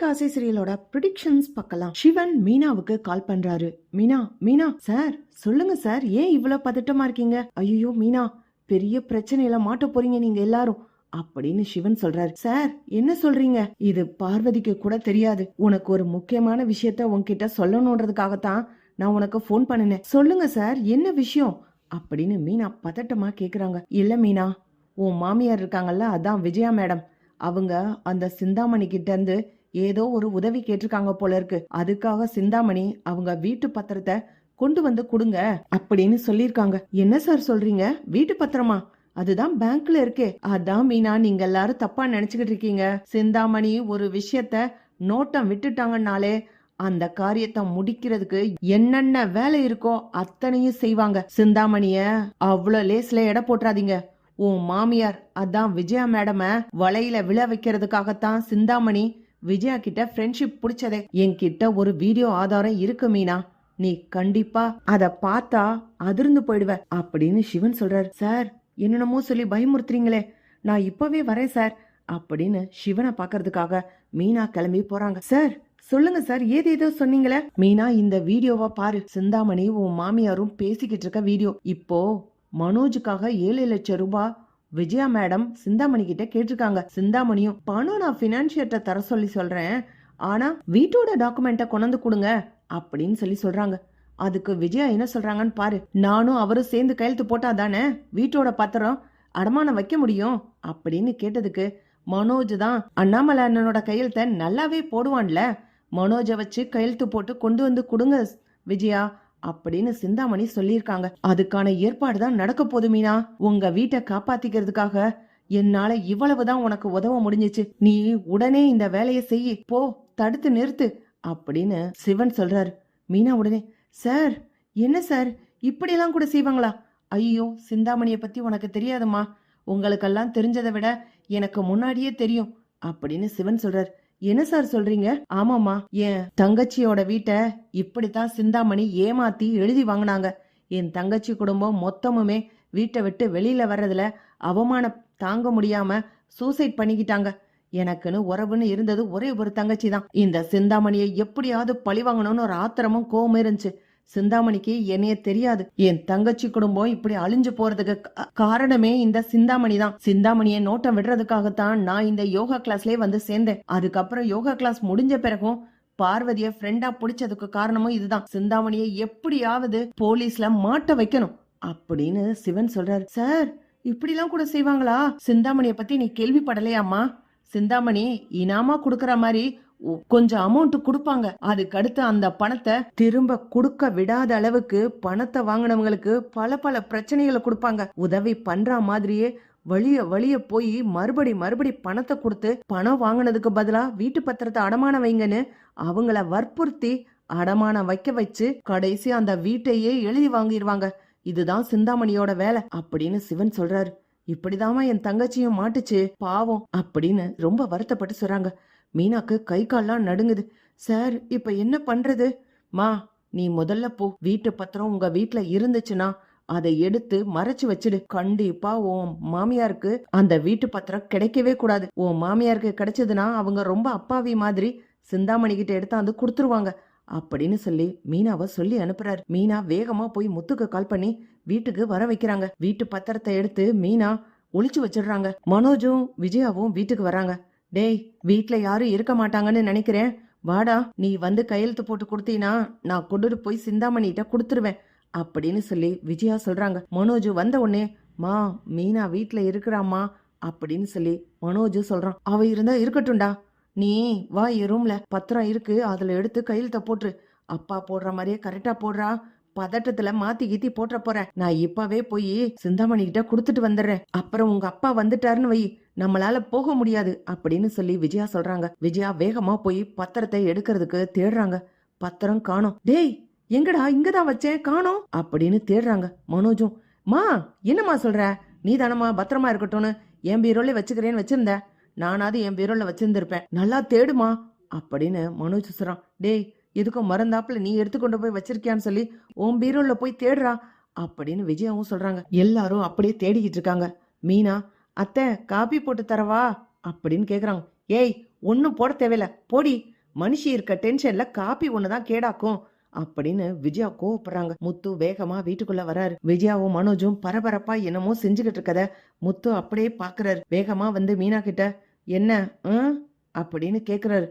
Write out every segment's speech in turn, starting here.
அலைக்காசை சீரியலோட predictions பார்க்கலாம். சிவன் மீனாவுக்கு call பண்றாரு. மீனா மீனா சார் சொல்லுங்க சார் ஏன் இவ்வளவு பதட்டமா இருக்கீங்க? ஐயோ மீனா பெரிய பிரச்சனையில மாட்ட போறீங்க நீங்க எல்லாரும். அப்படின்னு சிவன் சொல்றாரு. சார் என்ன சொல்றீங்க? இது பார்வதிக்கு கூட தெரியாது. உனக்கு ஒரு முக்கியமான விஷயத்த உன்கிட்ட சொல்லணுன்றதுக்காகத்தான் நான் உனக்கு ஃபோன் பண்ணினேன். சொல்லுங்க சார் என்ன விஷயம்? அப்படின்னு மீனா பதட்டமா கேக்குறாங்க. இல்ல மீனா உன் மாமியார் இருக்காங்கல்ல அதான் விஜயா மேடம் அவங்க அந்த சிந்தாமணி கிட்ட இருந்து ஏதோ ஒரு உதவி கேட்டிருக்காங்க போல இருக்கு. அதுக்காக சிந்தாமணி அவங்க வீட்டு பத்திரத்தை கொண்டு வந்து கொடுங்க அப்படின்னு சொல்லிருக்காங்க என்ன சார் சொல்றீங்க? வீட்டு பத்திரமா? அதுதான் பேங்க்ல இருக்கே. அதான் மீனா நீங்க எல்லாரும் தப்பா நினைச்சுக்கிட்டு இருக்கீங்க. சிந்தாமணி ஒரு விஷயத்த நோட்டம் விட்டுட்டாங்கன்னாலே அந்த காரியத்தை முடிக்கிறதுக்கு என்னென்ன வேலை இருக்கோ அத்தனையும் செய்வாங்க. சிந்தாமணிய அவ்வளோ லேஸ்ல எடை போட்டுறாதீங்க. உன் மாமியார் அதான் விஜயா மேடம வலையில விழ வைக்கிறதுக்காகத்தான் சிந்தாமணி விஜயா கிட்ட ஃப்ரெண்ட்ஷிப் பிடிச்சதே. என்கிட்ட ஒரு வீடியோ ஆதாரம் இருக்கு மீனா. நீ கண்டிப்பா அத பார்த்தா அதிர்ந்து போயிடுவ அப்படின்னு சிவன் சொல்றாரு. சார் என்னென்னமோ சொல்லி பயமுறுத்துறீங்களே. நான் இப்பவே வரேன் சார் அப்படின்னு சிவனை பாக்குறதுக்காக மீனா கிளம்பி போறாங்க. சார் சொல்லுங்க சார். ஏதோ சொன்னீங்களே? மீனா இந்த வீடியோவை பாரு. சிந்தாமணி உன் மாமியாரும் பேசிக்கிட்டு இருக்க வீடியோ. இப்போ மனோஜுக்காக ஏழு லட்சம் ரூபாய் விஜயா மேடம் சிந்தாமணி கிட்ட கேட்டிருக்காங்க. சிந்தாமணியும் பணம் நான் பினான்சியர்ட்ட தர சொல்லி சொல்றேன். ஆனா வீட்டோட டாக்குமெண்ட்டை கொண்டு கொடுங்க அப்படின்னு சொல்லி சொல்றாங்க. அதுக்கு விஜயா என்ன சொல்றாங்கன்னு பாரு. நானும் அவரும் சேர்ந்து கையெழுத்து போட்டா தானே? வீட்டோட பத்திரம் அடமானம் வைக்க முடியும்? அப்படின்னு கேட்டதுக்கு மனோஜ் தான் அண்ணாமலை அண்ணனோட கையெழுத்தை நல்லாவே போடுவான்ல. மனோஜை வச்சு கையெழுத்து போட்டு கொண்டு வந்து கொடுங்க விஜயா. அப்படின்னு சிந்தாமணி சொல்லியிருக்காங்க. அதுக்கான ஏற்பாடு தான் நடக்க போது மீனா. உங்க வீட்டை காப்பாத்திக்கிறதுக்காக என்னால இவ்வளவுதான் உனக்கு உதவ முடிஞ்சிச்சு. நீ உடனே இந்த வேலையை செய் போ தடுத்து நிறுத்து அப்படின்னு சிவன் சொல்றாரு. மீனா உடனே சார் என்ன சார்? இப்படியெல்லாம் கூட செய்வாங்களா? ஐயோ சிந்தாமணியை பத்தி உனக்கு தெரியாதுமா உங்களுக்கெல்லாம் தெரிஞ்சதை விட எனக்கு முன்னாடியே தெரியும் அப்படின்னு சிவன் சொல்றாரு. என்ன சார் சொல்றீங்க? ஆமாமா என் தங்கச்சியோட வீட்டை இப்படித்தான் சிந்தாமணி ஏமாத்தி எழுதி வாங்கினாங்க. என் தங்கச்சி குடும்பம் மொத்தமுமே வீட்டை விட்டு வெளியில வர்றதுல அவமானம் தாங்க முடியாம சூசைட் பண்ணிக்கிட்டாங்க. எனக்குன்னு உறவுன்னு இருந்தது ஒரே ஒரு தங்கச்சி தான் இந்த சிந்தாமணியை எப்படியாவது பழி வாங்கணும்னு ஒரு ஆத்திரமும் கோபம் இருந்துச்சு. சிந்தாமணிக்கு என்னைய தெரியாது. என் தங்கச்சி குடும்பம் இப்படி அழிஞ்சு போறதுக்கு காரணமே இந்த சிந்தாமணி தான். சிந்தாமணியை நோட்டம் விடுறதுக்காகத்தான் நான் இந்த யோகா கிளாஸ்லயே வந்து சேர்ந்தேன். அதுக்கப்புறம் யோகா கிளாஸ் முடிஞ்ச பிறகும் பார்வதிய ஃப்ரெண்டா பிடிச்சதுக்கு காரணமும் இதுதான். சிந்தாமணியை எப்படியாவது போலீஸ்ல மாட்ட வைக்கணும் அப்படின்னு சிவன் சொல்றாரு. சார் இப்படிலாம் கூட செய்வாங்களா? சிந்தாமணிய பத்தி நீ கேள்விப்படலையாம்மா? சிந்தாமணி இனாமா குடுக்கற மாதிரி கொஞ்சம் அமௌண்ட் கொடுப்பாங்க. அதுக்கு அடுத்து அந்த பணத்தை திரும்ப கொடுக்க விடாத அளவுக்கு பணத்தை வாங்கினவங்களுக்கு பல பல பிரச்சனைகளை கொடுப்பாங்க. உதவி பண்ற மாதிரியே வழிய வழிய போய் மறுபடி மறுபடி பணத்தை கொடுத்து பணம் வாங்கினதுக்கு பதிலா வீட்டு பத்திரத்தை அடமானம் வைங்கன்னு அவங்கள வற்புறுத்தி அடமானம் வைக்க வச்சு கடைசி அந்த வீட்டையே எழுதி வாங்கிடுவாங்க இதுதான் சிந்தாமணியோட வேலை அப்படின்னு சிவன் சொல்றாரு. இப்படிதாம்மா என் தங்கச்சியும் மாட்டுச்சு. பாவம் அப்படின்னு ரொம்ப வருத்தப்பட்டு சொல்றாங்க. மீனாக்கு கை கால்லாம் நடுங்குது. சார் இப்ப என்ன பண்றது? மா நீ முதல்ல போ. வீட்டு பத்திரம் உங்க வீட்டில் இருந்துச்சுன்னா அதை எடுத்து மறைச்சு வச்சிடு. கண்டிப்பா உன் மாமியாருக்கு அந்த வீட்டு பத்திரம் கிடைக்கவே கூடாது. உன் மாமியாருக்கு கிடைச்சதுன்னா அவங்க ரொம்ப அப்பாவி மாதிரி சிந்தாமணி கிட்ட எடுத்தாந்து கொடுத்துருவாங்க. அப்படின்னு சொல்லி மீனாவை சொல்லி அனுப்புறாரு. மீனா வேகமா போய் முத்துக்கு கால் பண்ணி வீட்டுக்கு வர வைக்கிறாங்க. வீட்டு பத்திரத்தை எடுத்து மீனா ஒளிச்சு வச்சிடுறாங்க. மனோஜும் விஜயாவும் வீட்டுக்கு வராங்க. டேய் வீட்ல யாரும் இருக்க மாட்டாங்கன்னு நினைக்கிறேன். வாடா நீ வந்து கையெழுத்து போட்டு கொடுத்தீனா நான் கொண்டுட்டு போய் சிந்தாமணிகிட்ட கொடுத்துருவேன் அப்படின்னு சொல்லி விஜயா சொல்றாங்க. மனோஜ் வந்த உடனே மா மீனா வீட்டில் இருக்கிறாம்மா அப்படின்னு சொல்லி மனோஜ் சொல்றான். அவ இருந்தா இருக்கட்டும்டா. நீ வா என் ரூம்ல. பத்திரம் இருக்கு அதுல எடுத்து கையெழுத்த போட்டுரு. அப்பா போடுற மாதிரியே கரெக்டா போடுறா. பதட்டத்துல மாத்தி கீத்தி போட்ட போறேன். நான் இப்பவே போய் சிந்தாமணி கிட்ட கொடுத்துட்டு வந்துடுறேன். அப்புறம் உங்க அப்பா வந்துட்டாருன்னு வை. நம்மளால போக முடியாது அப்படின்னு சொல்லி விஜயா சொல்றாங்க. விஜயா வேகமா போய் பத்திரத்தை எடுக்கிறதுக்கு தேடுறாங்க. பத்திரம் காணோம். டேய் எங்கடா இங்கதான் வச்சேன் காணோம் அப்படின்னு தேடுறாங்க. மனோஜும் மா என்னம்மா சொல்ற? நீ தானம்மா பத்திரமா இருக்கட்டும்னு என் பீரோல வச்சுக்கிறேன்னு வச்சிருந்த. நானாவது என் பீரோல வச்சிருந்திருப்பேன். நல்லா தேடுமா? அப்படின்னு மனோஜ் சொல்றான் டேய் எதுக்கும் மறந்தாப்புல நீ எடுத்துக்கொண்டு போய் வச்சிருக்கியான்னு சொல்லி உன் பீரோல போய் தேடுறா அப்படின்னு விஜயாவும் சொல்றாங்க. எல்லாரும் அப்படியே தேடிக்கிட்டு இருக்காங்க. மீனா அத்தை காபி போட்டு தரவா? அப்படின்னு கேட்குறாங்க ஏய் ஒன்றும் போட தேவையில்ல. போடி. மனுஷி இருக்க டென்ஷன்ல காப்பி ஒண்ணுதான் கேடாக்கும். அப்படின்னு விஜயா கோவப்படுறாங்க. முத்து வேகமா வீட்டுக்குள்ள வராரு. விஜயாவும் மனோஜும் பரபரப்பா என்னமோ செஞ்சுக்கிட்டு இருக்கத முத்து அப்படியே பாக்குறாரு. வேகமா வந்து மீனா கிட்ட என்ன? ம்? அப்படின்னு கேக்குறாரு.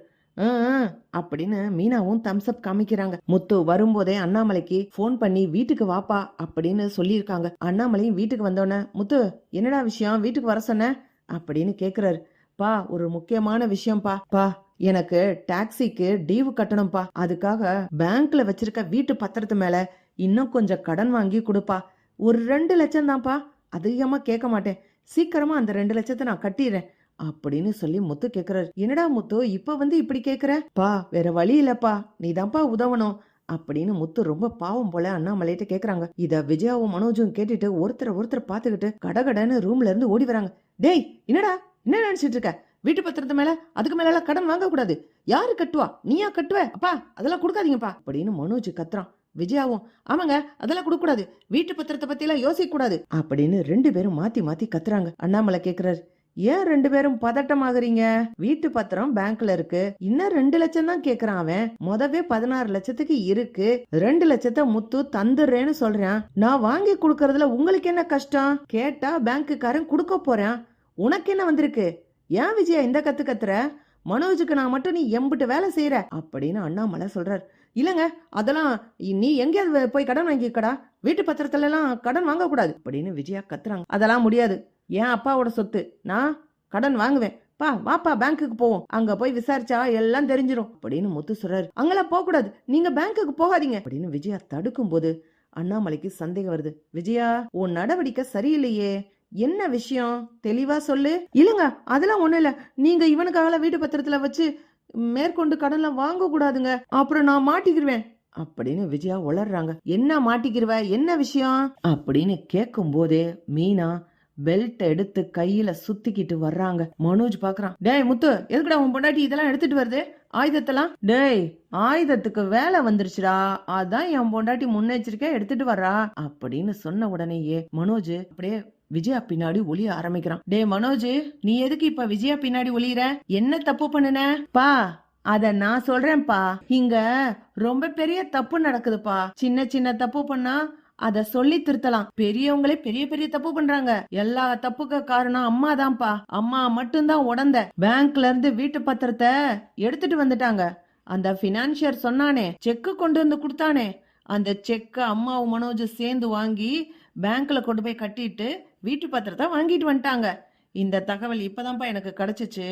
அப்படின்னு மீனாவும் தம்ஸ்அப் காமிக்கிறாங்க. முத்து வரும்போதே அண்ணாமலைக்கு ஃபோன் பண்ணி வீட்டுக்கு வாப்பா அப்படின்னு சொல்லியிருக்காங்க. அண்ணாமலையும் வீட்டுக்கு வந்தோடனே முத்து என்னடா விஷயம்? வீட்டுக்கு வர சொன்ன? அப்படின்னு கேக்குறாரு. பா ஒரு முக்கியமான விஷயம்ப்பா பா எனக்கு டாக்ஸிக்கு டீவு கட்டணும்ப்பா அதுக்காக பேங்க்ல வச்சிருக்க வீட்டு பத்திரத்து மேல இன்னும் கொஞ்சம் கடன் வாங்கி கொடுப்பா. ஒரு ரெண்டு லட்சம் தான்ப்பா அதிகமா கேட்க மாட்டேன். சீக்கிரமா அந்த ரெண்டு லட்சத்தை நான் கட்டிடுறேன். அப்படின்னு சொல்லி முத்து கேக்குறாரு. என்னடா முத்து இப்ப வந்து இப்படி கேக்குற? பா வேற வழி இல்லப்பா. நீ தான்ப்பா உதவணும். அப்படின்னு முத்து ரொம்ப பாவம் போல அண்ணாமலையிட்ட கேக்குறாங்க. இத விஜயாவும் மனோஜும் கேட்டுட்டு ஒருத்தர் ஒருத்தர் பாத்துக்கிட்டு கடகடன்னு ரூம்ல இருந்து ஓடி வராங்க. டேய் என்னடா? என்ன நினைச்சிட்டு இருக்க? வீட்டு பத்திரத்து மேல அதுக்கு மேல கடன் வாங்க கூடாது யாரு கட்டுவா? நீயா கட்டுவ? அப்பா அதெல்லாம் கொடுக்காதீங்கப்பா. அப்படின்னு மனோஜ் கத்துறான். விஜயாவும் ஆமாங்க அதெல்லாம் கொடுக்க கூடாது வீட்டு பத்திரத்தை பத்தி எல்லாம் யோசிக்க கூடாது அப்படின்னு ரெண்டு பேரும் மாத்தி மாத்தி கத்துறாங்க. அண்ணாமலை கேக்குறாரு. ஏன் ரெண்டு பேரும் பதட்டமாகறீங்க? வீட்டு பத்திரம் பேங்க்ல இருக்கு. இன்னும் ரெண்டு லட்சம் தான் கேக்குறான் அவன். மொதவே பதினாறு லட்சத்துக்கு இருக்கு. ரெண்டு லட்சத்தை முத்து தந்துடுறேன்னு சொல்றான். நான் வாங்கி கொடுக்கறதுல உங்களுக்கு என்ன கஷ்டம்? கேட்டா பேங்க்குக்காரன் கொடுக்க போறான். உனக்கு என்ன வந்திருக்கு? ஏன் விஜயா இந்த கத்து கத்துற? மனோஜுக்கு நான் மட்டும் நீ எம்பிட்டு வேலை செய்யற அப்படின்னு அண்ணாமலை சொல்றாரு. இல்லங்க அதெல்லாம் நீ எங்கேயாவது போய் கடன் வாங்கிக்கடா. வீட்டு பத்திரத்துல எல்லாம் கடன் வாங்க கூடாது அப்படின்னு விஜயா கத்துறாங்க. அதெல்லாம் முடியாது. என் அப்பாவோட சொத்து. நான் கடன் வாங்குவேன். பா வாப்பா பேங்க்குக்கு போவோம். அங்க போய் விசாரிச்சா எல்லாம் தெரிஞ்சிடும் அப்படின்னு முத்து சொல்றாரு. அங்கெல்லாம் போக கூடாது நீங்க பேங்க்குக்கு போகாதீங்க. அப்படின்னு விஜயா தடுக்கும் போது அண்ணாமலைக்கு சந்தேகம் வருது. விஜயா உன் நடவடிக்கை சரியில்லையே. என்ன விஷயம்? தெளிவா சொல்லு. இல்லங்க அதெல்லாம் ஒண்ணும் இல்ல. நீங்க இவனுக்காக வீட்டு பத்திரத்துல வச்சு மேற்கொண்டு கடன்லாம் வாங்க கூடாதுங்க அப்புறம் நான் மாட்டிக்கிருவேன். அப்படின்னு விஜயா உளர்றாங்க. என்ன மாட்டிக்கிருவ? என்ன விஷயம்? அப்படின்னு கேட்கும் போதே மீனா பெல்ட் எடுத்து கையில சுத்திக்கிட்டு வர்றாங்க. மனோஜ் பாக்குறான் டேய் முத்து எதுக்குடா உன் பொண்டாட்டி இதெல்லாம் எடுத்துட்டு வருது? ஆயுதத்தெல்லாம்? டேய் ஆயுதத்துக்கு வேலை வந்துருச்சுடா. அதான் என் பொண்டாட்டி முன்னெச்சரிக்கையா எடுத்துட்டு வர்றா. அப்படின்னு சொன்ன உடனேயே மனோஜ் அப்படியே விஜயா பின்னாடி ஒளிய ஆரம்பிக்கிறான். டே மனோஜ் நீ எதுக்கு இப்ப விஜயா பின்னாடி ஒளியிற? என்ன தப்பு பண்ணுன? பா அத நான் சொல்றேன்ப்பா. இங்க ரொம்ப பெரிய தப்பு நடக்குதுப்பா. சின்ன சின்ன தப்பு பண்ணா அத சொல்லி திருத்தலாம். பெரியவங்களே பெரிய பெரிய தப்பு பண்றாங்க. எல்லா தப்புக்கு காரணம் அம்மா தான்ப்பா. அம்மா மட்டும்தான் உடந்த. பேங்க்ல இருந்து வீட்டு பத்திரத்தை எடுத்துட்டு வந்துட்டாங்க. அந்த பினான்சியர் சொன்னானே செக்கு கொண்டு வந்து கொடுத்தானே. அந்த செக்கை அம்மாவும் மனோஜும் சேர்ந்து வாங்கி பேங்க்ல கொண்டு போய் கட்டிட்டு வீட்டு பத்திரத்தை வாங்கிட்டு வந்துட்டாங்க. இந்த தகவல் இப்பதான்ப்பா எனக்கு கிடைச்சிச்சு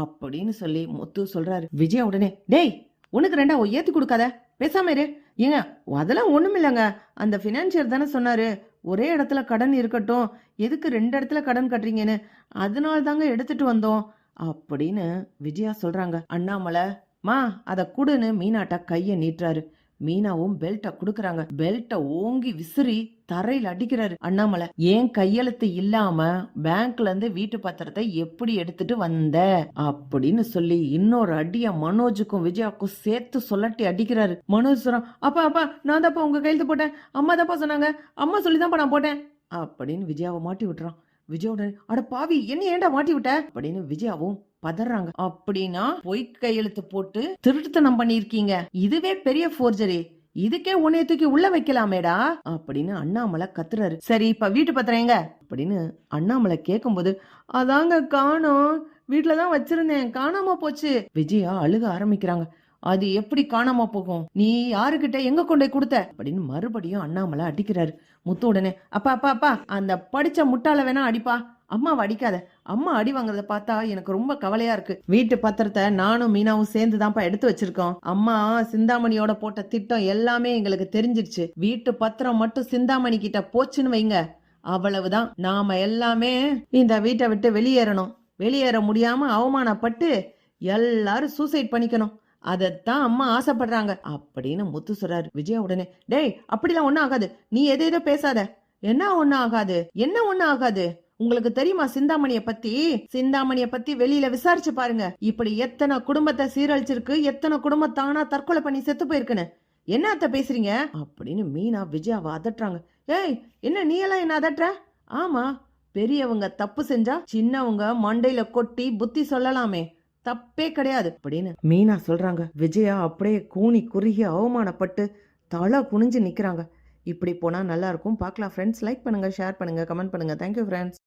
அப்படின்னு சொல்லி முத்து சொல்றாரு. விஜயா உடனே டேய் உனக்கு ரெண்டா ஏத்தி கொடுக்காத? பேசாம இரு. ஏங்க அதெல்லாம் ஒண்ணுமில்லைங்க அந்த ஃபினான்சியர் தானே சொன்னாரு ஒரே இடத்துல கடன் இருக்கட்டும் எதுக்கு ரெண்டு இடத்துல கடன் கட்டுறீங்கன்னு. அதனால தாங்க எடுத்துட்டு வந்தோம். அப்படின்னு விஜயா சொல்றாங்க. அண்ணாமலை மா அதை கொடுன்னு மீனாட்டா கையை நீட்டுறாரு. மீனாவும் பெல்ட்டை குடுக்கறாங்க. பெல்ட்டை ஓங்கி விசிறி தரையில அடிக்கிறாரு அண்ணாமலை. ஏன் கையெழுத்து இல்லாம பேங்க்ல இருந்து வீட்டு பத்திரத்தை எப்படி எடுத்துட்டு வந்த? அப்படின்னு சொல்லி இன்னொரு அடிய மனோஜுக்கும் விஜயாவுக்கும் சேர்த்து சொல்லட்டி அடிக்கிறாரு. மனோஜ் சொல்றான் அப்பா அப்பா நான் தான்ப்பா உங்க கையெழுத்து போட்டேன். அம்மா தான்ப்பா சொன்னாங்க. அம்மா சொல்லி தான்ப்பா நான் போட்டேன். அப்படின்னு விஜயாவை மாட்டி விட்டுறான். விஜயோட அட பாவி என்ன ஏன்டா மாட்டி விட்ட? அப்படின்னு விஜயாவும் பதறாங்க. அப்படின்னா பொய் கையெழுத்து போட்டு திருட்டுத்தனம் பண்ணிருக்கீங்க இதுவே பெரிய ஃபோர்ஜரி இதுக்கே உன்னைய தூக்கி உள்ள வைக்கலாமேடா. அப்படின்னு அண்ணாமலை கத்துறாரு. சரி இப்ப வீட்டு பத்திரம் எங்க? அப்படின்னு அண்ணாமலை கேட்கும்போது அதாங்க காணோம். வீட்டுல தான் வச்சிருந்தேன். காணாம போச்சு. விஜயா அழுக ஆரம்பிக்கிறாங்க. அது எப்படி காணாம போகும்? நீ யாருகிட்ட எங்க கொண்டு போய் கொடுத்த? அப்படின்னு மறுபடியும் அண்ணாமலை அடிக்கிறாரு. முத்து உடனே அப்பா அப்பா அப்பா அந்த படிச்ச முட்டாள வேணா அடிப்பா. அம்மாவை அடிக்காத அம்மா அடி வாங்குறத பார்த்தா எனக்கு ரொம்ப கவலையா இருக்கு. வீட்டு பத்திரத்தை நானும் மீனாவும் சேர்ந்து தான்ப்பா எடுத்து வச்சிருக்கோம். அம்மா சிந்தாமணியோட போட்ட திட்டம் எல்லாமே எங்களுக்கு தெரிஞ்சிருச்சு. வீட்டு பத்திரம் மட்டும் சிந்தாமணி கிட்ட போச்சுன்னு வைங்க. அவ்வளவுதான். நாம எல்லாமே இந்த வீட்டை விட்டு வெளியேறணும். வெளியேற முடியாம அவமானப்பட்டு எல்லாரும் சூசைட் பண்ணிக்கணும். அதைத்தான் அம்மா ஆசைப்படுறாங்க. அப்படின்னு முத்து சொல்றாரு. விஜயா உடனே டேய் அப்படிலாம் ஒன்றும் ஆகாது. நீ எதை எதோ பேசாத. என்ன ஒன்றும் ஆகாது? என்ன ஒன்றும் ஆகாது? உங்களுக்கு தெரியுமா சிந்தாமணிய பத்தி? சிந்தாமணிய பத்தி வெளியில விசாரிச்சு பாருங்க. இப்படி எத்தனை குடும்பத்தை சீரழிச்சிருக்கு எத்தனை குடும்பம் தானா தற்கொலை பண்ணி செத்து போயிருக்குன்னு. என்ன அத்தை பேசுறீங்க? அப்படின்னு மீனா விஜயாவை அதட்டுறாங்க. ஏய் என்ன நீ எல்லாம் என்ன அதட்டுற? ஆமா பெரியவங்க தப்பு செஞ்சா சின்னவங்க மண்டையில கொட்டி புத்தி சொல்லலாமே. தப்பே கிடையாது அப்படின்னு மீனா சொல்றாங்க. விஜயா அப்படியே கூனி குறுகி அவமானப்பட்டு தலை குனிஞ்சு நிக்கிறாங்க. இப்படி போனா நல்லா இருக்கும். பார்க்கலாம் ஃப்ரெண்ட்ஸ் லைக் பண்ணுங்க ஷேர் பண்ணுங்க கமெண்ட் பண்ணுங்க. Thank you friends